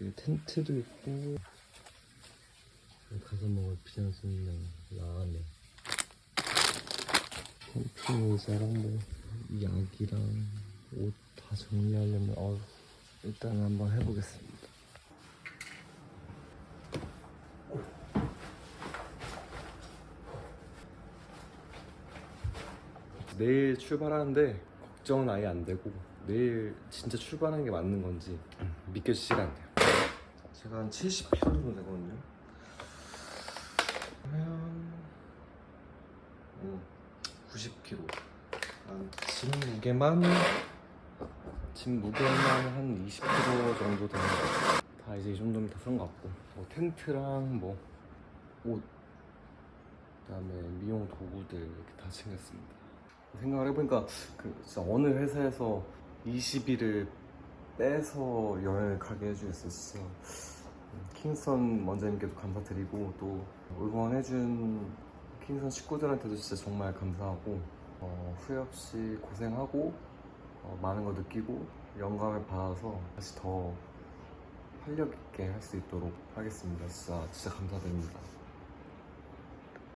여기 텐트도 있고. 가서 먹을 비상식량 나가네 캠핑 의자랑 뭐 약이랑 옷 다 정리하려면 어 일단 한번 해보겠습니다. 내일 출발하는데 걱정은 아예 안 되고 내일 진짜 출발하는 게 맞는 건지 믿겨지지가 않네요. 자, 제가 한 70km 정도 되거든요. 그러면 음, 90kg. 짐 무게만 짐 무게만 한 20kg 정도 되는 것 같아요. 다 이제 이 정도면 다 쓴 것 같고 뭐 텐트랑 뭐 옷 그다음에 미용 도구들 이렇게 다 챙겼습니다. 생각을 해보니까 그 진짜 어느 회사에서 20일을 빼서 여행을 가게 진짜 킹선 원장님께도 감사드리고 또 응원해준 킹선 식구들한테도 진짜 정말 감사하고 어, 후회 없이 고생하고 어, 많은 거 느끼고 영감을 받아서 다시 더 활력 있게 할 수 있도록 하겠습니다. 진짜 진짜 감사드립니다